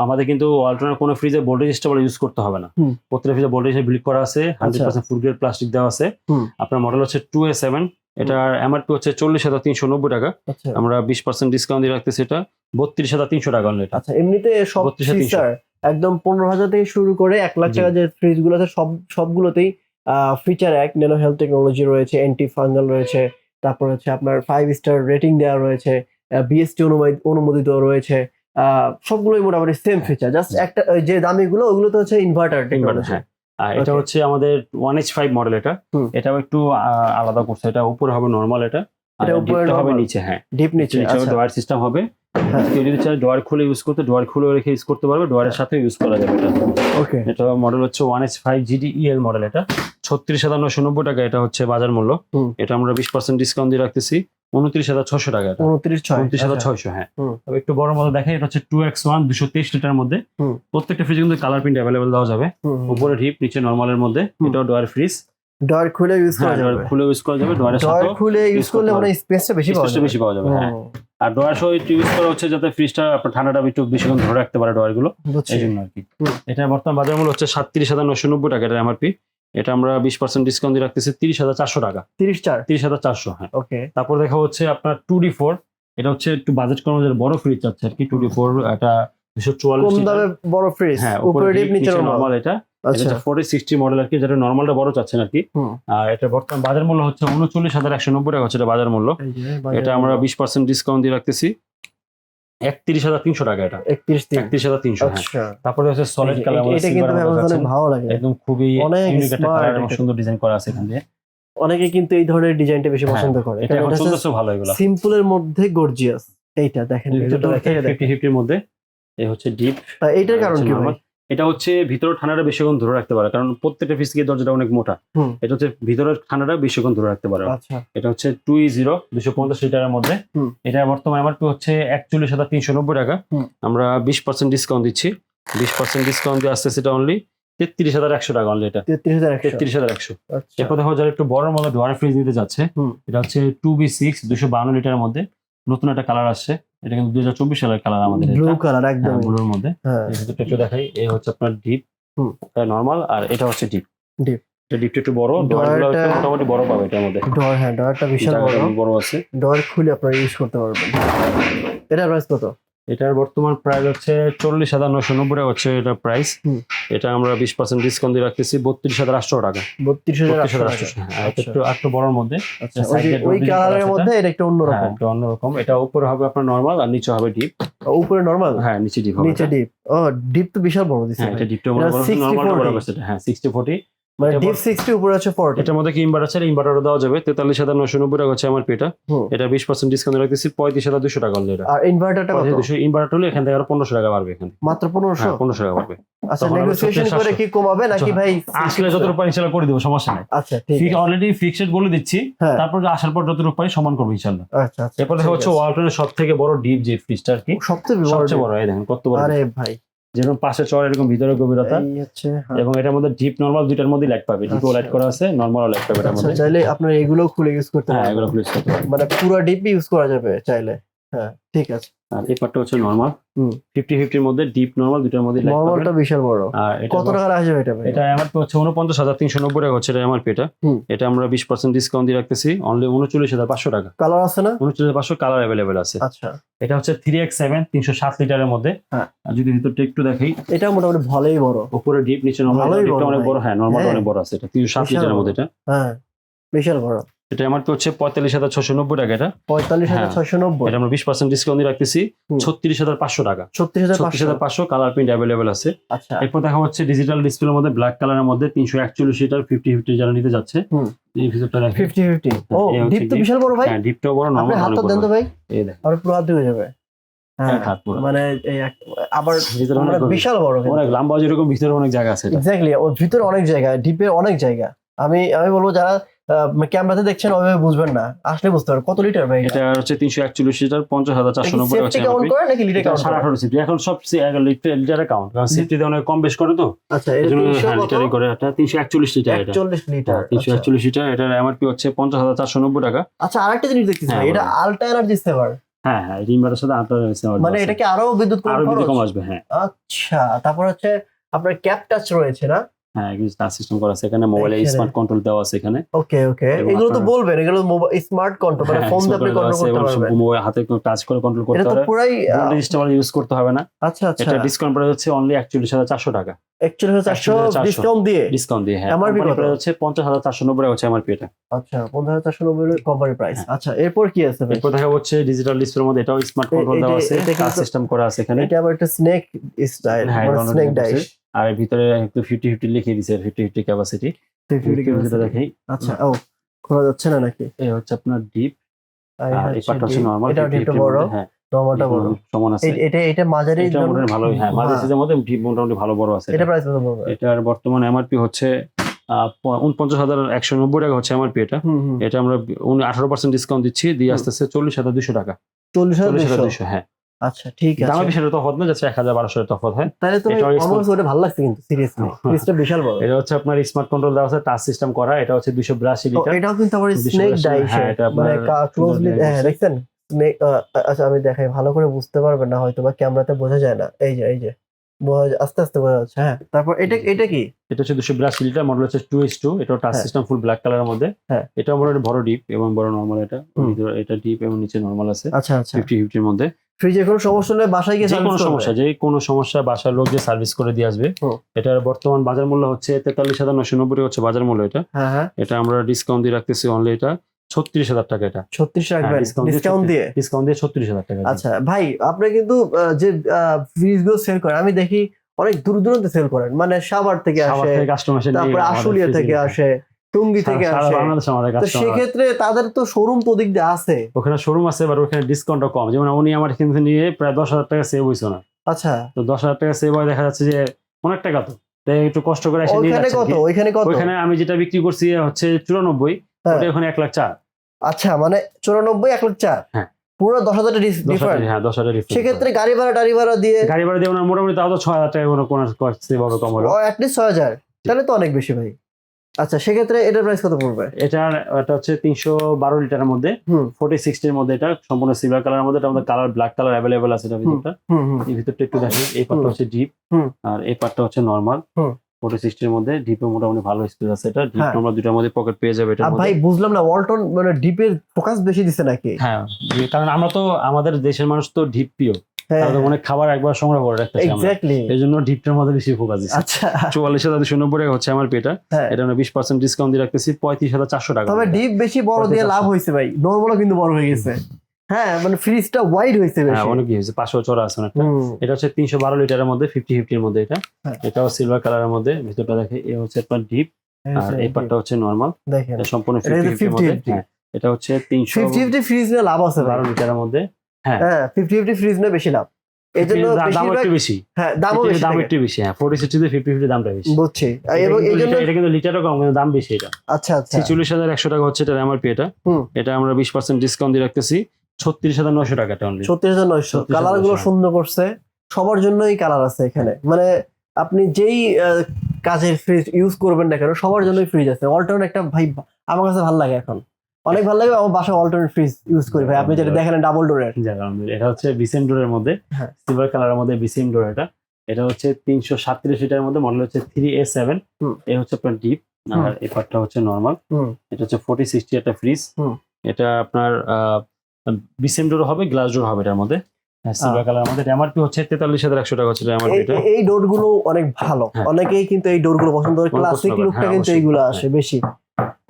আমাদের কিন্তু অল্টারনেট কোনো ফ্রিজে ভোল্টেজ স্টেবল ইউজ করতে হবে না। প্রত্যেকটা ফ্রিজে ভোল্টেজ বিল্ড করা আছে hundred percent food grade plastic দেওয়া আছে। আপনার মডেল হচ্ছে টু এ সেভেন এটার এমআরপি হচ্ছে চল্লিশ হাজার তিনশো নব্বই টাকা। আচ্ছা। আমরা বিশ পার্সেন্ট ডিসকাউন্ট দিয়ে রাখতেছি এটা বত্রিশ হাজার তিনশো টাকা এটা আচ্ছা এমনিতে সব 32,300 ফিচার একদম পনেরো হাজার থেকে শুরু করে এক লাখ টাকা যে ফ্রিজগুলো আছে সব সবগুলোতেই ফিচার এক ন্যানো হেলথ টেকনোলজি রয়েছে অ্যান্টি ফাঙ্গাল রয়েছে তারপর হচ্ছে আপনার ফাইভ স্টার রেটিং দেওয়া রয়েছে বিএসটি অনুমোদিত অনুমোদিত রয়েছে আহ, সবগুলোই মোটামুটি সেম ফিচার জাস্ট একটা যে দামিগুলো ওগুলো তো হচ্ছে ইনভার্টার টেকনোলজি হ্যাঁ। এটা হচ্ছে আমাদের ওয়ান এইচ ফাইভ মডেল এটা। এটাও একটু আলাদা করছে এটা উপরে হবে নর্মাল এটা। এটা উপরে ডিপটা হবে normal? নিচে হ্যাঁ। ডিপ নিচে নিচে আচ্ছা। ডোয়ার সিস্টেম হবে। হ্যাঁ। কেউ যদি চায় ডোয়ার খুলে ইউজ করতে ডোয়ার খুলে রেখে ইউজ করতে পারবে ডোয়ারের সাথে ইউজ করা যাবে এটা। ওকে এটা মডেল হচ্ছে one H five GD EL model এটা। ছত্রিশ হাজার নশো নব্বই টাকা এটা হচ্ছে বাজার মূল্য। এটা আমরা বিশ পার্সেন্ট ডিসকাউন্ট দিয়ে রাখতেছি। উনত্রিশ হাজার ছশো টাকা এটা। উনত্রিশ হাজার আচ্ছা। ছয়শো হ্যাঁ তবে একটু বড় মতো দেখে এটা হচ্ছে টু এক্স ওয়ান দুশো তেইশ লিটার মধ্যে। প্রত্যেকটা ফ্রিজে কিন্তু কালার প্রিন্ট অ্যাভেলেবেল দেওয়া যাবে। উপরে ডিপ নিচে নর্মালের মধ্যে। এটাও ডোয়ার ফ্রিজ ডয়ার খুলে ইউজ করা হ্যাঁ যাবে। খুলে ইউজ করা যাবে ডোয়ারের ডয়ার সাথে খুলে ইউজ করলে মানে স্পেসটা বেশি পাওয়া যাবে বেশি পাওয়া যাবে হ্যাঁ। আর ডোয়ার সহ একটু ইউজ করা হচ্ছে যাতে ফ্রিজটা আপনার ঠান্ডাটা একটু বেশিক্ষণ ধরে রাখতে পারে ডোয়ারগুলো এই জন্য আর কি। এটা বর্তমান বাজার মূল্য হচ্ছে সাতত্রিশ হাজার নশো নব্বই টাকা এটা এমআরপি এটা আমরা বিশ পার্সেন্ট ডিসকাউন্ট দিয়ে রাখতেছি তিরিশ হাজার চারশো টাকা। তিরিশ চার? তিরিশ হাজার চারশো হ্যাঁ। ওকে। তারপর দেখা হচ্ছে আপনার টু ডি ফোর। এটা হচ্ছে একটু বাজেট কম যাদের বড় ফ্রিজ চাচ্ছে আর কি টু ডি ফোর। এটা দুশো চুয়াল্লিশ বড় ফ্রিজ হ্যাঁ উপরে উপরে ডিপ নিচে নর্মাল এটা। আচ্ছা। এটা ফোর্টি সিক্সটি মডেল আর কি যেটা নর্মালটা বড় চাচ্ছেন আর কি। আর এটা বর্তমান বাজার মূল্য হচ্ছে উনচল্লিশ হাজার একশো নব্বই টাকা হচ্ছে এটা বাজার মূল্য। এটা আমরা বিশ পার্সেন্ট ডিসকাউন্ট দিয়ে রাখতেছি। একত্রিশ হাজার তিনশো টাকা এটা। একত্রিশ হাজার তিনশো হ্যাঁ। আচ্ছা। তারপরে হচ্ছে সলিড কালার এটা কিন্তু আমার অনেক ভালো লাগে। একদম খুবই। সুন্দর ডিজাইন করা আছে এখান দিয়ে। অনেকে কিন্তু এই ধরনের ডিজাইনটা বেশি হ্যাঁ, পছন্দ করে। এটা চলতেছে ভালো এগুলো। সিম্পলের মধ্যে গর্জিয়াস এইটা দেখেন মধ্যে। এই হচ্ছে ডিপ এইটার কারণ কি ভাই? এটা হচ্ছে ভিতরের ঠান্ডাটা বেশিক্ষণ ধরে রাখতে পারে কারণ প্রত্যেকটা ফিসকে দরজাটা অনেক মোটা। এটা হচ্ছে ভিতরের ঠান্ডাটা বেশিক্ষণ ধরে রাখতে পারে। আচ্ছা। এটা হচ্ছে টু জিরো দুশো পঞ্চাশ লিটারের মধ্যে। এটা বর্তমানে আমার হচ্ছে একচল্লিশ হাজার তিনশো নব্বই টাকা। আমরা বিশ পার্সেন্ট ডিসকাউন্ট দিচ্ছি। বিশ পার্সেন্ট ডিসকাউন্ট দিয়ে আসতে সেটা অনলি তেত্রিশ হাজার একশো টাকা অনলি এটা। তেত্রিশ হাজার একশো। আচ্ছা। এরপর দেখো যারা একটু বড় মতো ডোয়ার ফ্রিজ নিতে যাচ্ছে এটা হচ্ছে টু বি সিক্স দুশো বান্ন লিটারের মধ্যে। নতুন একটা কালার আসছে। এটা কিন্তু দুই হাজার চব্বিশ সালের কালার আমাদের ব্লু কালার একদম ব্লুর মধ্যে। হ্যাঁ। একটু দেখাই এই হচ্ছে আপনার ডিপ হুম। নর্মাল আর এটা হচ্ছে ডিপ ডিপ এটা ডিপটা একটু বড় ডোয়ারগুলো মোটামুটি বড় পাবে এটার মধ্যে। ডর হ্যাঁ ডয়ারটা বিশাল বড়। বড় আছে। ডর খুলে আপনারা ইউজ করতে পারবেন। এটা প্রাইস কত? এটার বর্তমান প্রাইস হচ্ছে চল্লিশ হাজার নশো নব্বই টাকা হচ্ছে এটা প্রাইস এটা আমরা বিশ পার্সেন্ট ডিসকাউন্ট দিয়ে রাখতেছি বত্রিশ হাজার আটশো টাকা। বত্রিশ হাজার আটশো। হ্যাঁ আচ্ছা। একটু একটু বড়র মধ্যে। আচ্ছা ওই কালারের মধ্যে এটা একটু হ্যাঁ অন্যরকম একটু অন্যরকম। এটা উপরে হবে আপনার নর্মাল আর নিচে হবে ডিপ উপরে নরমাল হ্যাঁ নিচে ডিপ নিচে। ডিপ ও ডিপ তো বিশাল বড় দিচ্ছে হ্যাঁ এটা ডিপটা বড় বড় 60 নর্মাল 40 বড় হ্যাঁ সিক্সটি ফোর্টি মানে ডিপ সিক্সটি উপরে আছে এটার মধ্যে কি ইনভার্টার আছে? ইনভার্টারও দেওয়া যাবে। টাকা হচ্ছে আমার পেটা। এটা বিশ পার্সেন্ট ডিসকাউন্ট রাখতেছি। টাকা আর ইনভার্টারটা কত? দুশো ইনভার্টার হলে এখান থেকে আরও টাকা বাড়বে এখানে। মাত্র হ্যাঁ টাকা বাড়বে। আচ্ছা নেগোসিয়েশন করে কি কমাবে নাকি ভাই আসলে যতটুকু পারি ইনশাল্লাহ করে দেবো সমস্যা নাই। আচ্ছা ঠিক অলরেডি ফিক্সড বলে দিচ্ছি। হ্যাঁ। তারপর আসার পর পারি সমান করব ইনশাল্লাহ আচ্ছা আচ্ছা এরপর হচ্ছে। ওয়ালটনের সব থেকে বড় ডিপ যে ফ্রিজটা আর কি। সবচেয়ে বড় সবচেয়ে। বড় এই দেখেন কত বড় আরে ভাই। যেরকম পাশে চড় এরকম ভিতরে গভীরতা। হ্যাঁ। এবং এটার মধ্যে ডিপ নর্মাল দুইটার মধ্যে লাইট পাবে। ডিপও। লাইট করা আছে নর্মালও লাইট পাবে এটার আচ্ছা মধ্যে। চাইলে আপনার এগুলো খুলে ইউজ করতে পারেন। এগুলো খুলে ইউজ করতে পারেন। মানে পুরো ডিপ ইউজ করা যাবে চাইলে। হ্যাঁ ঠিক আছে। আর এই পার্টটা হচ্ছে নর্মাল। ফিফটি ফিফটির মধ্যে ডিপ নর্মাল দুটার মধ্যে নরমালটা বিশাল বড়। আর কত টাকা আসবে এটা এটা এমআরপি হচ্ছে উনপঞ্চাশ হাজার তিনশো নব্বই টাকা হচ্ছে এটা এমআরপি এটা এটা আমরা বিশ পার্সেন্ট ডিসকাউন্ট দিয়ে রাখতেছি। অনলি উনচল্লিশ হাজার পাঁচশো টাকা। কালার আছে না? উনচল্লিশ হাজার পাঁচশো কালার অ্যাভেলেবেল আছে। আচ্ছা। এটা হচ্ছে থ্রি এক্স সেভেন তিনশো সাত লিটারের মধ্যে। হ্যাঁ। আর যদি ভিতরটা একটু দেখাই। এটা মোটামুটি ভালোই বড়। উপরে ডিপ নিচে নর্মাল অনেক বড় হ্যাঁ নর্মাল হ্যাঁ। অনেক বড় আছে। এটা তিনশো সাত লিটারের মধ্যে এটা। হ্যাঁ বিশাল বড়। এটা এমআরপি হচ্ছে পঁয়তাল্লিশ হাজার ছশো নব্বই টাকা এটা। পঁয়তাল্লিশ হাজার হ্যাঁ। ছয়শো নব্বই। এটা আমরা বিশ পার্সেন্ট ডিসকাউন্ট দিয়ে রাখতেছি। ছত্রিশ হাজার পাঁচশো টাকা। ছত্রিশ হাজার পাঁচশো। হাজার পাঁচশো কালার প্রিন্ট অ্যাভেলেবেল আছে। আচ্ছা। এরপর দেখা হচ্ছে ডিজিটাল ডিসপ্লের মধ্যে ব্ল্যাক কালারের মধ্যে তিনশো একচল্লিশ লিটার ফিফটি ফিফটি যারা নিতে যাচ্ছে। ফিফটি ফিফটি ও ডিপ তো বিশাল বড় ভাই। হ্যাঁ ডিপটাও বড় নর্মাল হাতটা দেন তো ভাই। এই দেখ আর পুরো হাত যাবে। হ্যাঁ হাত পুরো। মানে আবার মানে অনেক বিশাল বড় অনেক লম্বা যেরকম ভিতরে অনেক জায়গা আছে এক্স্যাক্টলি ওর ভিতরে অনেক জায়গা ডিপে অনেক জায়গা। আমি আমি বলব যারা ক্যামেরাতে দেখছেন ওইভাবে বুঝবেন না। আসলে বুঝতে পারবেন কত লিটার ভাই এটা? হচ্ছে তিনশো একচল্লিশ লিটার পঞ্চাশ হাজার চারশো নব্বই কাউন্ট করে নাকি লিটার কাউন্ট সাড়ে আঠারো সিফটি এখন সব লিটারে কাউন্ট কারণ সিফটিতে অনেক কম বেশ করে তো। আচ্ছা এই জন্য হ্যাঁ লিটারে করে এটা তিনশো একচল্লিশ লিটার এটা। একচল্লিশ লিটার তিনশো আচ্ছা। একচল্লিশ লিটার এটার এমআরপি হচ্ছে পঞ্চাশ হাজার চারশো নব্বই টাকা। আচ্ছা আরেকটা জিনিস দেখতেছি হ্যাঁ, এটা বলুন। আলটা এনার্জি সেভার হ্যাঁ হ্যাঁ রিমবারের সাথে আটটা মানে এটা কি আরও বিদ্যুৎ আরও কম আসবে হ্যাঁ। আচ্ছা তারপর হচ্ছে আপনার ক্যাপ টাচ রয়েছে না? হ্যাঁ টাচ সিস্টেম করা আছে। এখানে মোবাইলে স্মার্ট কন্ট্রোল দেওয়া আছে এখানে। ওকে ওকে। এগুলো তো বলবেন এগুলো স্মার্ট কন্ট্রোল মানে হ্যাঁ, ফোন দিয়ে আপনি কন্ট্রোল করতে পারবেন। মোবাইল হাতে টাচ করে কন্ট্রোল এটা করতে তো পুরাই আহ, ডিজিটাল ইউজ করতে হবে না। আচ্ছা আচ্ছা। এটা ডিসকাউন্ট প্রাইস হচ্ছে অনলি একচল্লিশ হাজার চারশো টাকা। একচল্লিশ হাজার 41,400 ডিসকাউন্ট দিয়ে? ডিসকাউন্ট দিয়ে হ্যাঁ। কোম্পানি কত? হচ্ছে পঞ্চাশ হাজার চারশো নব্বই হচ্ছে এমআরপি এটা। আচ্ছা পনেরো হাজার চারশো নব্বই কোম্পানি প্রাইস হ্যাঁ। আচ্ছা এরপর কি আছে এরপর দেখা হচ্ছে ডিজিটাল ডিসপ্লের মধ্যে এটাও স্মার্ট কন্ট্রোল দেওয়া আছে। টাচ সিস্টেম করা আছে এখানে। এটা আবার একটা স্নেক স্টাইল হ্যাঁ, মানে স্নেক difference। আর ভিতরে একটু ফিফটি ফিফটি লিখে দিছে ফিফটি ফিফটি ক্যাপাসিটি আচ্ছা ও খোলা যাচ্ছে না নাকি? এই হচ্ছে আপনার ডিপ আর এই হচ্ছে নরমাল এটা একটু বড়। হ্যাঁ। নরমালটা বড়। সমান আছে। এটা এটা মাঝারি মোটামুটি ভালোই হ্যাঁ মাঝারি। মধ্যে ডিপ মোটামুটি ভালো বড় আছে এটা এটা। প্রাইস কত পড়বে এটার বর্তমানে এমআরপি হচ্ছে উনপঞ্চাশ হাজার একশো নব্বই টাকা হচ্ছে এমআরপি এটা। এটা আমরা আঠারো পার্সেন্ট ডিসকাউন্ট দিচ্ছি দিয়ে। আসতেছে চল্লিশ হাজার দুশো টাকা। চল্লিশ হাজার দুশো হ্যাঁ। আচ্ছা ঠিক দামের আছে তফাৎ না যাচ্ছে এক হাজার বারোশো তফাৎ হয়? তাহলে তো ওটা ভালো লাগছে কিন্তু সিরিয়াসলি হ্যাঁ। ফ্রিজটা বিশাল বড়। এটা হচ্ছে আপনার স্মার্ট কন্ট্রোল দেওয়া আছে টাচ সিস্টেম করা এটা হচ্ছে দুশো বিরাশি লিটার এটাও কিন্তু আবার স্নেক ডাইস হ্যাঁ, মানে ক্লোজলি হ্যাঁ দেখছেন? আচ্ছা আমি দেখাই ভালো করে বুঝতে পারবেন না হয়তো বা ক্যামেরাতে বোঝা যায় না। এই যে এই যে। আস্তে আস্তে বোঝা যাচ্ছে হ্যাঁ। তারপর এটা এটা কি? এটা হচ্ছে দুশো বিরাশি লিটার মডেল হচ্ছে টু এস টু এটা টাচ। সিস্টেম ফুল ব্ল্যাক কালারের মধ্যে। হ্যাঁ। এটা মোটামুটি বড় ডিপ এবং বড় নর্মাল এটা। এটা ডিপ এবং নিচে নর্মাল আছে। আচ্ছা আচ্ছা। ফিফটি ফিফটির মধ্যে। ফ্রিজে কোনো সমস্যা হলে বাসায় গিয়ে কোনো সমস্যা যে কোনো সমস্যা বাসার লোক যে সার্ভিস করে দিয়ে আসবে। এটার বর্তমান বাজার মূল্য হচ্ছে তেতাল্লিশ হাজার নশো নব্বই হচ্ছে বাজার মূল্য এটা। হ্যাঁ হ্যাঁ। এটা আমরা ডিসকাউন্ট দিয়ে রাখতেছি অনলি এটা। ছত্রিশ হাজার টাকা এটা। ছত্রিশ রাখবেন discount ডিসকাউন্ট দিয়ে? ডিসকাউন্ট দিয়ে ছত্রিশ হাজার টাকা আচ্ছা ভাই আপনি কিন্তু যে ফ্রিজগুলো সেল করেন আমি দেখি অনেক দূর দূরান্তে সেল করেন। মানে সাভার থেকে আসে কাস্টমার তারপরে আশুলিয়া থেকে আসে টুঙ্গি থেকে আসে। বাংলাদেশ তো সেক্ষেত্রে তাদের তো শোরুম তো দিক দিয়ে আছে। ওখানে শোরুম আছে এবার ওখানে ডিসকাউন্টটা কম। যেমন উনি আমার কিন্তু নিয়ে প্রায় দশ হাজার টাকা সেভ হয়েছে না আচ্ছা। তো দশ হাজার টাকা সেভ হয় দেখা যাচ্ছে যে অনেক টাকা তো। তাই একটু কষ্ট করে এসে নিয়ে ওইখানে আমি যেটা বিক্রি করছি হচ্ছে চুরানব্বই। হ্যাঁ। ওটা ওখানে এক লাখ চার। আচ্ছা মানে চুরানব্বই এক লাখ চার? হ্যাঁ। পুরো দশ হাজার ডিফারেন্ট হ্যাঁ দশ হাজার সেক্ষেত্রে গাড়ি ভাড়া টাড়ি ভাড়া দিয়ে গাড়ি ভাড়া দিয়ে ওনার মোটামুটি তাও তো ছয় হাজার টাকা কোনো কোনো সেভ হবে কম হলো। অ্যাটলিস্ট ছয় হাজার। তাহলে তো অনেক বেশি ভাই। আচ্ছা সেক্ষেত্রে এটার প্রাইস কত পড়বে? এটার এটা হচ্ছে তিনশো বারো লিটারের মধ্যে। ফোর্টি সিক্সটির মধ্যে এটা সম্পূর্ণ সিলভার কালারের মধ্যে। এটা আমাদের কালার ব্ল্যাক কালার অ্যাভেলেবেল আছে এটা ভিতরটা। এই ভিতরটা একটু দেখেন এই পার্টটা হচ্ছে ডিপ। আর এই পার্টটা হচ্ছে নর্মাল সিক্সটির মধ্যে ডিপে মোটামুটি ভালো স্পেস আছে এটা। ডিপ হ্যাঁ। নর্মাল দুটার মধ্যে পকেট পেয়ে যাবে আর ভাই বুঝলাম না ওয়ালটন মানে ডিপের ফোকাস বেশি দিছে নাকি? হ্যাঁ কারণ আমরা তো আমাদের দেশের মানুষ তো ডিপ প্রিয়। হ্যাঁ। অনেক খাবার একবার সংগ্রহ করে রাখতে আমরা। এক্স্যাক্টলি এই জন্য ডিপটার মধ্যে বেশি ফোকাস দিচ্ছি আচ্ছা। চুয়াল্লিশ হাজার দুশো নব্বই টাকা হচ্ছে আমার পেটা। হ্যাঁ। এটা আমরা বিশ পার্সেন্ট ডিসকাউন্ট দিয়ে রাখতেছি পঁয়ত্রিশ হাজার চারশো টাকা। তবে ডিপ বেশি বড় দিয়ে লাভ হয়েছে ভাই নর্মালও কিন্তু বড় হয়ে গেছে। হ্যাঁ মানে ফ্রিজটা ওয়াইড হয়েছে হ্যাঁ অনেক হয়েছে পাঁচশো চড়া আছে অনেকটা। এটা হচ্ছে তিনশো বারো লিটারের মধ্যে ফিফটি ফিফটির মধ্যে এটা। হ্যাঁ। এটাও সিলভার কালারের মধ্যে ভিতরটা দেখে এ হচ্ছে আপনার ডিপ আর এই পার্টটা হচ্ছে নর্মাল দেখেন। এটা সম্পূর্ণ ফিফটি ফিফটির 50 মধ্যে হ্যাঁ এটা হচ্ছে তিনশো ফিফটি ফিফটি ফ্রিজ নিয়ে লাভ আছে বারো লিটারের মধ্যে হ্যাঁ। ফিফটি ফিফটি ফ্রিজ নিয়ে বেশি লাভ। এই জন্য দাম একটু বেশি। হ্যাঁ দাম একটু বেশি হ্যাঁ ফোর্টি সিক্সটিতে ফিফটি ফিফটি দামটা বেশি। বুঝছি। এবং এই কিন্তু জন্য এটা কিন্তু লিটারও কম কিন্তু দাম বেশি এটা। আচ্ছা আচ্ছা। ছেচল্লিশ হাজার একশো টাকা হচ্ছে এটা হুম। এটা আমরা বিশ পার্সেন্ট ডিসকাউন্ট দিয়ে রাখতেছি। ছত্রিশ হাজার নশো টাকা অনলি ছত্রিশ হাজার নয়শো। কালারগুলো সুন্দর করছে। সবার জন্যই কালার আছে এখানে। মানে আপনি যেই কাজের ফ্রিজ ইউজ করবেন না কেন সবার জন্যই ফ্রিজ আছে। অল্টারন একটা ভাই আমার কাছে ভালো লাগে এখন। অনেক ভালো লাগে আমার বাসায় অল্টারনেট ফ্রিজ ইউজ করি ভাই। আপনি যেটা দেখেন ডাবল ডোরের। এটা হচ্ছে বিসেম ডোরের মধ্যে হ্যাঁ। সিলভার কালারের মধ্যে বিসেম ডোর এটা। এটা হচ্ছে তিনশো সাতত্রিশ লিটারের মধ্যে মডেল হচ্ছে থ্রি এ সেভেন। এই হচ্ছে আপনার ডিপ আর এই পার্টটা হচ্ছে নর্মাল এটা হচ্ছে ফোর্টি সিক্সটি একটা ফ্রিজ। এটা আপনার বিসেম ডোর হবে গ্লাস ডোর হবে এটার মধ্যে। সিলভার কালার আমাদের এমআরপি হচ্ছে তেতাল্লিশ হাজার একশো টাকা হচ্ছে এমআরপি এই- ডোরগুলো অনেক ভালো। হ্যাঁ। অনেকেই কিন্তু এই ডোরগুলো পছন্দ করে। ক্লাসিক লুকটা হ্যাঁ, কিন্তু এইগুলো আসে বেশি।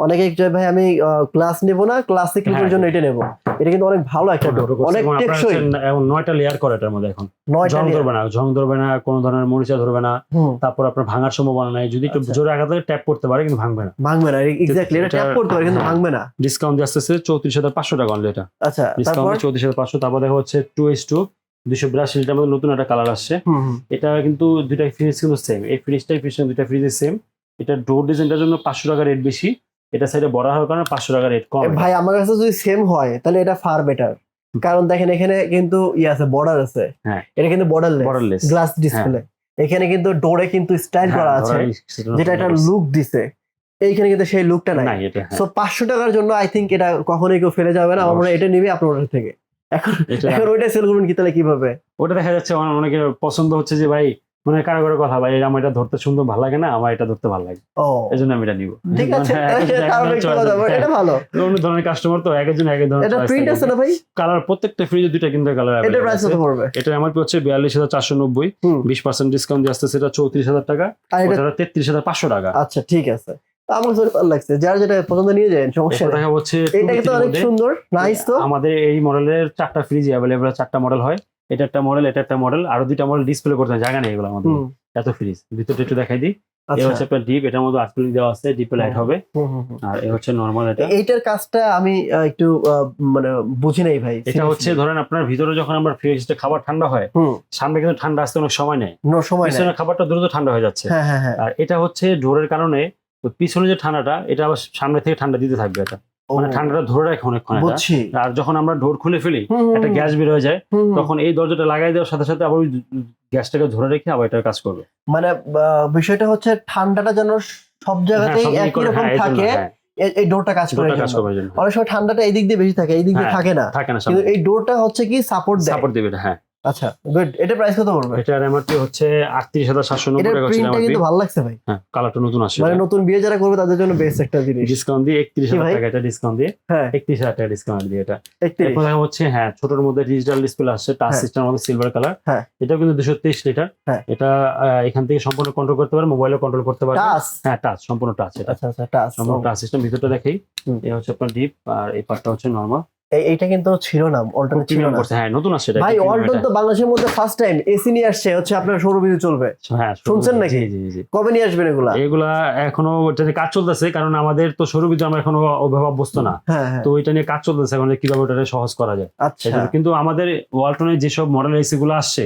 অনেকেই চায় ভাই আমি ক্লাস নেব না ক্লাসিক লুকের হ্যাঁ। জন্য এটা নেব। এটা কিন্তু অনেক ভালো একটা ডোর অনেক টেকসই। নয়টা লেয়ার করে এটার মধ্যে এখন। জং ধরবে না জং ধরবে না কোনো ধরনের মরিচা ধরবে না। তারপর আপনার ভাঙার সম্ভাবনা নাই। যদি একটু আচ্ছা। জোরে আঘাত ট্যাপ করতে পারে কিন্তু ভাঙবে না। ভাঙবে না এক্স্যাক্টলি এটা ট্যাপ করতে পারে কিন্তু হ্যাঁ। ভাঙবে না। ডিসকাউন্ট দিয়ে আসতেছে চৌত্রিশ হাজার পাঁচশো টাকা অনলি এটা। আচ্ছা ডিসকাউন্ট চৌত্রিশ হাজার পাঁচশো তারপর দেখা হচ্ছে টু এস টু দুশো বিরাশি লিটার মধ্যে নতুন একটা কালার আসছে। এটা কিন্তু দুইটা ফ্রিজ কিন্তু সেম এই ফ্রিজটাই ফ্রিজ দুইটা ফ্রিজের সেম এটা ডোর ডিজাইনটার জন্য পাঁচশো টাকা রেট বেশি। এটা সাইডে বড় হওয়ার কারণে পাঁচশো টাকা রেট কম। ভাই আমার কাছে যদি সেম হয় তাহলে এটা ফার বেটার কারণ দেখেন এখানে কিন্তু ইয়ে আছে বর্ডার আছে। হ্যাঁ। এটা কিন্তু বর্ডারলেস বর্ডারলেস গ্লাস ডিসপ্লে এখানে কিন্তু ডোরে কিন্তু স্টাইল হ্যাঁ, করা আছে যেটা একটা লুক দিছে। এইখানে কিন্তু সেই লুকটা নাই। হ্যাঁ। সো পাঁচশো টাকার জন্য আই থিঙ্ক এটা কখনোই কেউ ফেলে যাবে না। আমরা এটা নিবে আপনার order থেকে। এখন এখন ওইটা সেল করবেন কি তাহলে কীভাবে? ওটা দেখা যাচ্ছে অনে- অনেকের পছন্দ হচ্ছে যে ভাই মানে কারও কারও কথা ভাই আমার এটা ধরতে সুন্দর ভালো লাগে না আমার এটা ধরতে ভালো লাগে। এই জন্য আমি এটা নিব। ঠিক আছে হ্যাঁ, ধরনের। এটা ভালো। অন্য কাস্টমার তো এক একজন এক ধরনের এটা প্রিন্ট আছে না ভাই? কালার প্রত্যেকটা ফ্রিজে দুইটা কিন্তু কালার এটা প্রাইস কত পড়বে? এটা আমার হচ্ছে বিয়াল্লিশ হাজার চারশো নব্বই। বিশ পার্সেন্ট ডিসকাউন্ট দিয়ে আসতেছে এটা চৌত্রিশ হাজার টাকা। এটা ওটা তেত্রিশ হাজার পাঁচশো টাকা। আচ্ছা ঠিক আছে। আমার ভালো লাগছে। যার যেটা পছন্দ নিয়ে সমস্যা দেখা হচ্ছে এটা কিন্তু অনেক সুন্দর নাইস তো। আমাদের এই মডেলের চারটা ফ্রিজ অ্যাভেলেবল চারটা মডেল হয়। এটা একটা মডেল এটা একটা মডেল আরও দুইটা মডেল ডিসপ্লে করতে জায়গা নেই এগুলো আমাদের। এত ফ্রিজ ভিতরটা একটু দেখাই দিই। এ আচ্ছা। হচ্ছে আপনার ডিপ এটার মধ্যে আটকুলি দেওয়া আছে ডিপে লাইট হবে। আর এ হচ্ছে নর্মাল এটা। এইটার কাজটা আমি একটু মানে বুঝি নাই ভাই এটা হচ্ছে ধরেন আপনার ভিতরে যখন আমরা ফ্রিজে খাবার ঠান্ডা হয় সামনে কিন্তু ঠান্ডা আসতে অনেক সময় নেয়। সময় নাই খাবারটা দ্রুত ঠান্ডা হয়ে যাচ্ছে। হ্যাঁ হ্যাঁ হ্যাঁ। আর এটা হচ্ছে ডোরের কারণে পিছনে যে ঠান্ডাটা এটা আবার সামনে থেকে ঠান্ডা দিতে থাকবে এটা। মানে ঠান্ডাটা ধরে রাখে অনেকক্ষণ বুঝছি। আর যখন আমরা ডোর খুলে ফেলি একটা গ্যাস বের হয়ে যায়। তখন এই দরজাটা লাগাই দেওয়ার সাথে সাথে আবার ওই গ্যাসটাকে ধরে রেখে আবার এটার কাজ করবে। মানে বিষয়টা হচ্ছে ঠান্ডাটা যেন সব হ্যাঁ, জায়গাতেই একই রকম হ্যাঁ, থাকে। হ্যাঁ, এই ডোরটা কাজ করে অনেক সময় ঠান্ডাটা এই দিক দিয়ে বেশি থাকে এই দিক দিয়ে থাকে না। থাকে না কিন্তু এই ডোরটা হচ্ছে কি সাপোর্ট দেয়? সাপোর্ট দেবে এটা, হ্যাঁ। আচ্ছা গুড এটা প্রাইস কত পড়বে? এটার এমআরপি হচ্ছে আটত্রিশ হাজার সাতশো নব্বই এটার টাকা ছিল প্রিন্টটা কিন্তু ভালো লাগছে ভাই। হ্যাঁ কালারটা নতুন আসছে। মানে নতুন বিয়ে যারা করবে তাদের জন্য বেস্ট একটা জিনিস। ডিসকাউন্ট দিয়ে একত্রিশ কি হাজার ভাই? টাকা এটা ডিসকাউন্ট দিয়ে হ্যাঁ। একত্রিশ হাজার টাকা ডিসকাউন্ট দিয়ে এটা। হচ্ছে হ্যাঁ ছোটর মধ্যে ডিজিটাল ডিসপ্লে আসছে টাচ হ্যাঁ। সিস্টেম আমাদের সিলভার কালার হ্যাঁ। এটাও কিন্তু দুশো তেইশ লিটার হ্যাঁ। এটা এখান থেকে সম্পূর্ণ কন্ট্রোল করতে পারে মোবাইলে কন্ট্রোল করতে পারে টাচ হ্যাঁ টাচ সম্পূর্ণ টাচ এটা। আচ্ছা আচ্ছা টাচ সম্পূর্ণ টাচ সিস্টেম ভিতরটা দেখেই। এই হচ্ছে আপনার ডিপ আর এই পার্টটা হচ্ছে নর্মাল এইটা কিন্তু ছিল না অল্টারনেট ছিল না। হ্যাঁ নতুন আসছে ভাই অল্টন তো বাংলাদেশের মধ্যে ফার্স্ট টাইম এসি নিয়ে আসছে হচ্ছে আপনার সৌরবিদ্যুৎ চলবে। হ্যাঁ শুনছেন নাকি? কবে নিয়ে আসবেন এগুলা? এগুলা এখনও ওটা কাজ চলতেছে কারণ আমাদের তো সৌরবিদ্যুৎ আমরা এখনও অভাব বস্তু না। হ্যাঁ হ্যাঁ। তো ওইটা নিয়ে কাজ চলতেছে এখন কীভাবে ওটা সহজ করা যায়। আচ্ছা। কিন্তু আমাদের ওয়ালটনের যেসব মডেল এসি গুলো আসছে।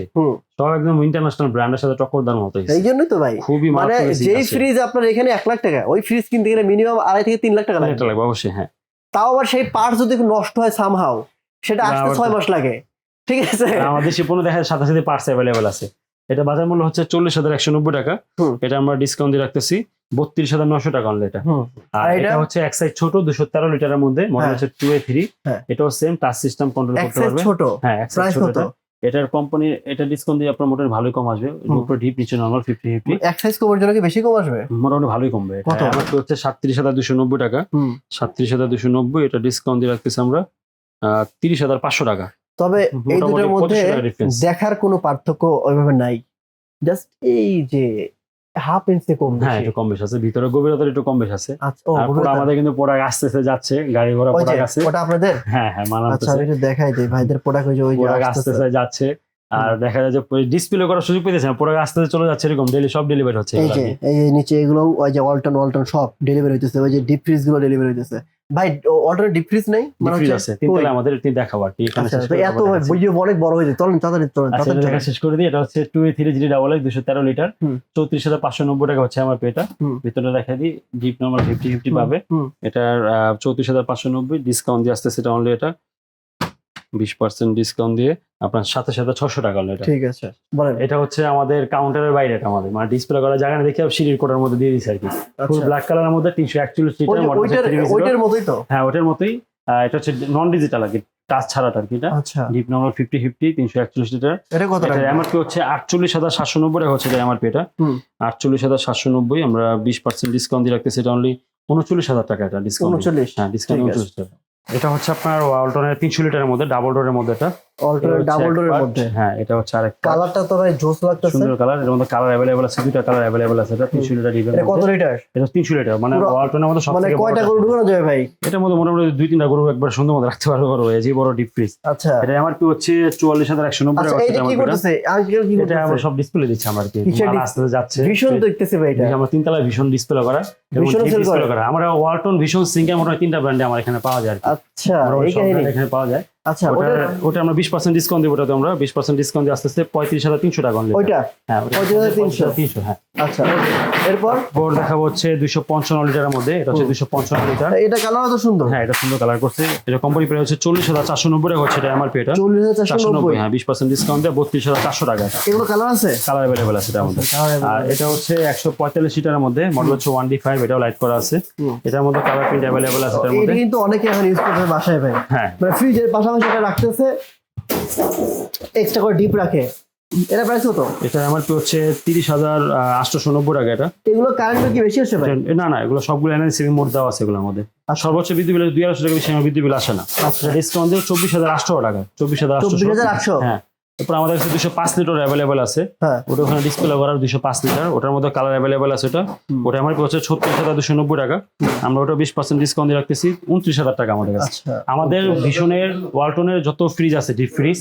সব একদম ইন্টারন্যাশনাল ব্র্যান্ডের সাথে টক্কর দেওয়ার মতো এই জন্যই তো ভাই। খুবই মানে যেই ফ্রিজ আপনার এখানে এক লাখ টাকা ওই ফ্রিজ কিনতে গেলে মিনিমাম আড়াই থেকে তিন লাখ টাকা লাগবে অবশ্যই হ্যাঁ। তাও আবার সেই পার্ট যদি নষ্ট হয় সামহাও সেটা আসতে ছয় মাস লাগে। ঠিক আছে? আমাদের সে পণ্য দেখা সাথে সাথে পার্টস অ্যাভেলেবেল আছে। এটা বাজার মূল্য হচ্ছে চল্লিশ হাজার একশো নব্বই টাকা। এটা আমরা ডিসকাউন্ট দিয়ে রাখতেছি। বত্রিশ হাজার নশো টাকা অনলি এটা। আর এটা? হচ্ছে এক সাইজ ছোট দুশো তেরো লিটারের মধ্যে। মনে হ্যাঁ। হচ্ছে টু এ থ্রি। এটাও সেম টাচ সিস্টেম কন্ট্রোল করতে পারবে। ছোট। হ্যাঁ এক সাইজ ছোট। এটার কোম্পানি এটা ডিসকাউন্ট দিয়ে আপনার মোটামুটি ভালোই কম আসবে। উপরে ডিপ নিচে নর্মাল ফিফটি ফিফটি এক সাইজ কমার জন্য কি বেশি কম আসবে মোটামুটি ভালোই কমবে কত? আমার হচ্ছে সাতত্রিশ হাজার দুশো নব্বই টাকা। সাতত্রিশ হাজার দুশো নব্বই এটা ডিসকাউন্ট দিয়ে রাখতেছি আমরা তিরিশ হাজার পাঁচশো টাকা তবে এই দুটোর মধ্যে 25 টাকা difference। দেখার কোনো পার্থক্য ওইভাবে নাই জাস্ট এই যে হাফ ইঞ্চি কম হ্যাঁ একটু কম বেশি আছে। ভিতরে গভীরতা একটু কম বেশ আছে। আচ্ছা আর আমাদের কিন্তু প্রোডাক্ট আসতেছে যাচ্ছে গাড়ি ঘোড়া প্রোডাক্ট আছে ওটা আপনাদের? হ্যাঁ হ্যাঁ মানা আচ্ছা আমি একটু দেখাই দেই ভাইদের প্রোডাক্ট ওই যে ওই প্রোডাক্ট আসতেছে। যাচ্ছে। আর দেখা যায় যে ডিসপ্লে করার সুযোগ পেতেছে না আস্তে আসতে চলে যাচ্ছে এরকম ডেলি সব ডেলিভারি হচ্ছে এই যে এই নিচে এগুলো ওই যে অল্টন অল্টন সব ডেলিভারি হইতেছে ওই যে ডিপ ফ্রিজগুলো ডেলিভারি হইতেছে। ভাই অল্টন ডিপ ফ্রিজ নেই? আছে। আমাদের দেখাবো আর কি এখানে আচ্ছা এত ভিডিও অনেক বড় হয়ে যায়। চলেন তাড়াতাড়ি চলেন আচ্ছা তাড়াতাড়ি দেখা শেষ করে দিই এটা হচ্ছে two A three GD double X দুশো তেরো লিটার। হুম। চৌত্রিশ হাজার পাঁচশো নব্বই টাকা হচ্ছে আমার পেটা ভিতরে দেখা দিই জিপ নাম্বার ফিফটি ফিফটি পাবে। হুম। এটার চৌত্রিশ হাজার পাঁচশো নব্বই ডিসকাউন্ট দিয়ে আসতেছে এটা অনলি এটা। বিশ পার্সেন্ট ডিসকাউন্ট দিয়ে আপনার সাথে সাথে ছশো টাকা হলো এটা। ঠিক আছে বলেন। এটা হচ্ছে আমাদের কাউন্টারের বাইরে এটা আমাদের। মানে ডিসপ্লে করার জায়গা দেখে সিঁড়ির কোটার মধ্যে দিয়ে দিচ্ছে আর কি। ফুল ব্ল্যাক কালারের মধ্যে তিনশো একচল্লিশ লিটার ওইটার হচ্ছে 3 ওইটার মতোই তো? হ্যাঁ ওটার মতোই। এটা হচ্ছে নন ডিজিটাল আর কি টাচ ছাড়াটা আর কি এটা। ডিপ নাম্বার ফিফটি ফিফটি তিনশো একচল্লিশ লিটার এটা কত এমআরপি হচ্ছে আটচল্লিশ হাজার সাতশো নব্বই টাকা হচ্ছে এটা এমআরপি এটা। আটচল্লিশ হাজার সাতশো নব্বই আমরা বিশ পার্সেন্ট ডিসকাউন্ট দিয়ে রাখতেছি এটা অনলি উনচল্লিশ হাজার টাকা এটা ডিসকাউন্ট হ্যাঁ ডিসকাউন্ট উনচল্লিশ টাকা। এটা হচ্ছে আপনার ওয়ালটনের তিনশো লিটারের মধ্যে ডাবল ডোরের মধ্যে এটা। ডাবল ডোরের মধ্যে। হ্যাঁ এটা হচ্ছে কালারটা তো ভাই জোস লাগতেছে। সুন্দর কালারের মধ্যে কালার অ্যাভেলেবল আছে দুইটা কালার অ্যাভেলেবল আছে এটা তিনশো লিটার এটা কত লিটার? এটা তিনশো লিটার মানে মধ্যে সব মানে কয়টা গরু ঢুকানো যাবে ভাই? এটার মধ্যে মোটামুটি দুই তিনটা গরু একবার সুন্দর মতো রাখতে পারবে বড় এই যে বড় ডিপ ফ্রিজ আচ্ছা। এটা এমআরপি হচ্ছে চুয়াল্লিশ হাজার একশো নব্বই আচ্ছা হচ্ছে কি করতেছে? কি এটা আমরা সব ডিসপ্লে দিচ্ছি আমার কি আসতে যাচ্ছে। ভীষণ দেখতেছি ভাই এটা। আমরা তিনতলা ভীষণ ডিসপ্লে করা ভীষণ display করে? আমরা ওয়ালটন ভীষণ সিঙ্কে মোটামুটি তিনটা ব্র্যান্ডে আমার এখানে পাওয়া যায় আচ্ছা এখানে পাওয়া যায়। আচ্ছা ওটা ওটা আমরা বিশ পার্সেন্ট ডিসকাউন্ট দেব ওটাতে আমরা। বিশ পার্সেন্ট ডিসকাউন্ট দিয়ে আস্তে আস্তে পঁয়ত্রিশ হাজার তিনশো টাকা অনলি ওটা হ্যাঁ ওটা 35,300 তিনশো হ্যাঁ। আচ্ছা এরপর? বোর্ড দেখাবো হচ্ছে দুইশো পঞ্চান্ন লিটারের মধ্যে এটা হচ্ছে। দুইশো পঞ্চান্ন লিটার। এটা কালার তো সুন্দর। হ্যাঁ এটা সুন্দর কালার করছে। এটা কোম্পানি প্রায় হচ্ছে চল্লিশ হাজার চারশো নব্বই টাকা হচ্ছে এটা এমআরপি এটা চল্লিশ হাজার চারশো চারশো নব্বই নব্বই হ্যাঁ বিশ পার্সেন্ট ডিসকাউন্ট দিয়ে বত্রিশ হাজার চারশো টাকা। এগুলো কালার আছে? কালার অ্যাভেলেবেল আছে মধ্যে। আচ্ছা, আর এটা হচ্ছে একশো পঁয়তাল্লিশ লিটারের মধ্যে মডেল হচ্ছে ওয়ান ডি ফাইভ এটাও লাইট করা আছে। এটার মধ্যে কালার প্রিন্ট অ্যাভেলেবেল আছে এটার মধ্যে। কিন্তু অনেকে এখন ইউজ করতে বাসায় ভাই। হ্যাঁ। মানে ফ্রিজের পাশাপাশি এটা রাখতেছে এক্সট্রা করে ডিপ রাখে। এটা প্রাইস কত? এটা আমার কি হচ্ছে তিরিশ হাজার আটশোশো নব্বই টাকা এটা। এগুলো কারেন্ট কি বেশি আসে ভাই? না না এগুলো সবগুলো এনআই সেভিং মোড দেওয়া আছে এগুলো আমাদের আর সর্বোচ্চ বিদ্যুৎ বিল দুই আড়াইশো টাকা বেশি আমার বিদ্যুৎ বিল আসে না। আচ্ছা। ডিসকাউন্ট দিয়ে চব্বিশ হাজার আটশো টাকা চব্বিশ হাজার আটশো। চব্বিশ হাজার আটশো? হ্যাঁ। তারপর আমাদের কাছে দুশো পাঁচ লিটার অ্যাভেলেবেল আছে। হ্যাঁ। ওটা ওখানে ডিসপ্লে করার দুশো পাঁচ লিটার। ওটার মধ্যে কালার অ্যাভেলেবেল আছে ওটা। ওটা আমার ছত্রিশ হাজার দুশো নব্বই টাকা। আমরা ওটা বিশ পার্সেন্ট ডিসকাউন্ট দিয়ে রাখতেছি। উনত্রিশ হাজার টাকা আমাদের কাছে। আচ্ছা। আমাদের ভীষণের ওয়ালটনের যত ফ্রিজ আছে ডিপ ফ্রিজ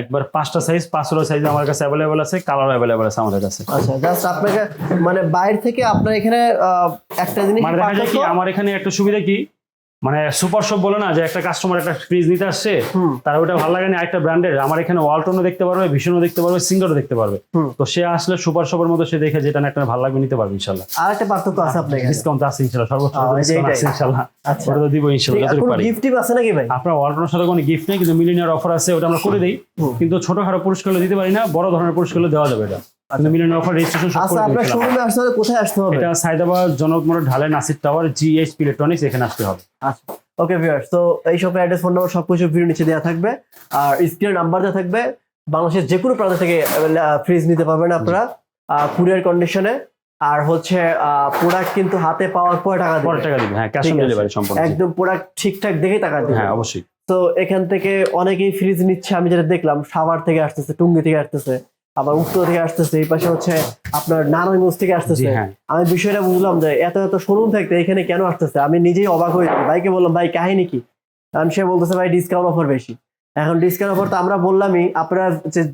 একবার পাঁচটা সাইজ পাঁচটা সাইজ আমার কাছে অ্যাভেলেবেল আছে কালার অ্যাভেলেবেল আছে আমাদের কাছে। আচ্ছা জাস্ট আপনাকে মানে বাইরে থেকে আপনার এখানে একটা জিনিস মানে দেখা যায় কি আমার এখানে একটা সুবিধা কি মানে সুপার শপ বলে না যে একটা কাস্টমার একটা ফ্রিজ নিতে আসছে তার ওটা ভালো লাগে না একটা ব্র্যান্ডের আমার এখানে ওয়ালটনও দেখতে পারবে ভীষণও দেখতে পারবে সিঙ্গারও দেখতে পারবে। তো সে আসলে সুপার শপের মতো সে দেখে যেটা একটা ভালো লাগবে নিতে পারবে ইনশাল্লাহ। আর একটা পার্থক্য আছে আপনার ডিসকাউন্ট আছে ইনশাল্লাহ সর্বোচ্চ আছে ইনশাল্লাহ। আচ্ছা। ওটা তো দিব ইনশাল্লাহ যতটুকু পারি। গিফট আছে নাকি ভাই? আপনার ওয়ালটনের সাথে কোনো গিফট নেই কিন্তু মিলিনিয়ার অফার আছে ওটা আমরা করে দিই। কিন্তু ছোটখাটো পুরস্কার দিতে পারি না বড় ধরনের পুরস্কার দেওয়া যাবে এটা। অফার রেজিস্ট্রেশন আচ্ছা আপনার শোরুমে আসতে হলে কোথায় আসতে হবে? এটা সাইদাবাদ জনক মোড় ঢালে নাসির টাওয়ার ইলেকট্রনিক্স এখানে আসতে হবে। আচ্ছা। ওকে ভিউয়ার্স তো এই সব অ্যাড্রেস ফোন নাম্বার সবকিছু ভিডিও নিচে দেওয়া থাকবে। আর নাম্বার দেওয়া থাকবে। বাংলাদেশের যে কোনো প্রান্ত থেকে ফ্রিজ নিতে পারবেন আপনারা। কুরিয়ার কন্ডিশনে আর হচ্ছে প্রোডাক্ট কিন্তু হাতে পাওয়ার পরে টাকা দিবেন টাকা দিবে হ্যাঁ ক্যাশ অন ডেলিভারি সম্পূর্ণ একদম প্রোডাক্ট ঠিকঠাক দেখে টাকা দিবেন হ্যাঁ অবশ্যই। তো এখান থেকে অনেকেই ফ্রিজ নিচ্ছে আমি যেটা দেখলাম সাভার থেকে আসতেছে টুঙ্গি থেকে আসতেছে। আবার উত্তর থেকে আসতেছে এই পাশে হচ্ছে আপনার নারায়ণগঞ্জ থেকে আসতেছে। হ্যাঁ। আমি বিষয়টা বুঝলাম যে এত এত শোরুম থাকতে এখানে কেন আসতেছে? আমি নিজেই অবাক হয়ে ভাইকে বললাম ভাই কাহিনী কি? কারণ সে বলতেছে ভাই ডিসকাউন্ট অফার বেশি। এখন ডিসকাউন্ট অফার তো আমরা বললামই আপনারা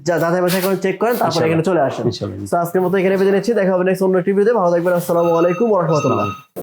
যাচাই বাছাই করে চেক করেন তারপরে এখানে চলে আসেন। তো আজকের মতো এখানে বেঁধে নিচ্ছি। দেখা হবে নেক্সট অন্য টিভিতে ভালো থাকবেন। আসসালামু আলাইকুম রহমতুল্লাহ।